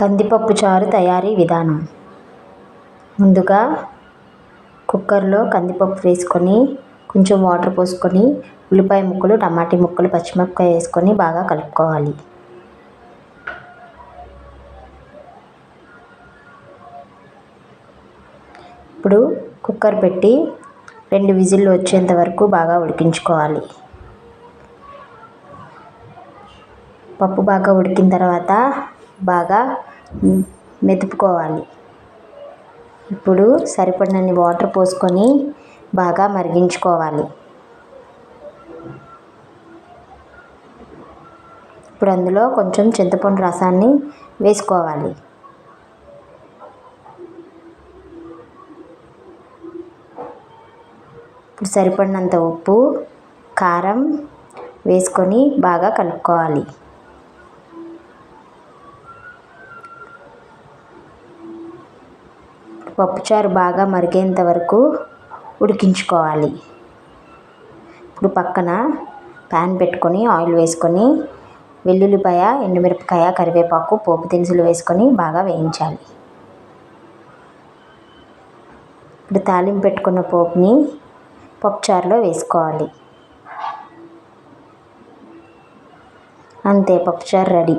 కందిపప్పు చారు తయారీ విధానం. ముందుగా కుక్కర్లో కందిపప్పు వేసుకొని కొంచెం వాటర్ పోసుకొని ఉల్లిపాయ ముక్కలు టమాటీ ముక్కలు పచ్చిమిరపకాయ వేసుకొని బాగా కలుపుకోవాలి. ఇప్పుడు కుక్కర్ పెట్టి రెండు విజిల్లు వచ్చేంత వరకు బాగా ఉడికించుకోవాలి. పప్పు బాగా ఉడికిన తర్వాత బాగా మెదుపుకోవాలి ఇప్పుడు సరిపడినన్ని వాటర్ పోసుకొని బాగా మరిగించుకోవాలి. ఇప్పుడు అందులో కొంచెం చింతపండు రసాన్ని వేసుకోవాలి. ఇప్పుడు సరిపడినంత ఉప్పు కారం వేసుకొని బాగా కలుపుకోవాలి. పప్పుచారు బాగా మరిగేంత వరకు ఉడికించుకోవాలి. ఇప్పుడు పక్కన ప్యాన్ పెట్టుకొని ఆయిల్ వేసుకొని వెల్లుల్లిపాయ ఎండుమిరపకాయ కరివేపాకు పోపు దినుసులు వేసుకొని బాగా వేయించాలి. ఇప్పుడు తాలింపు పెట్టుకున్న పోపుని పప్పుచారులో వేసుకోవాలి. అంతే పప్పుచారు రెడీ.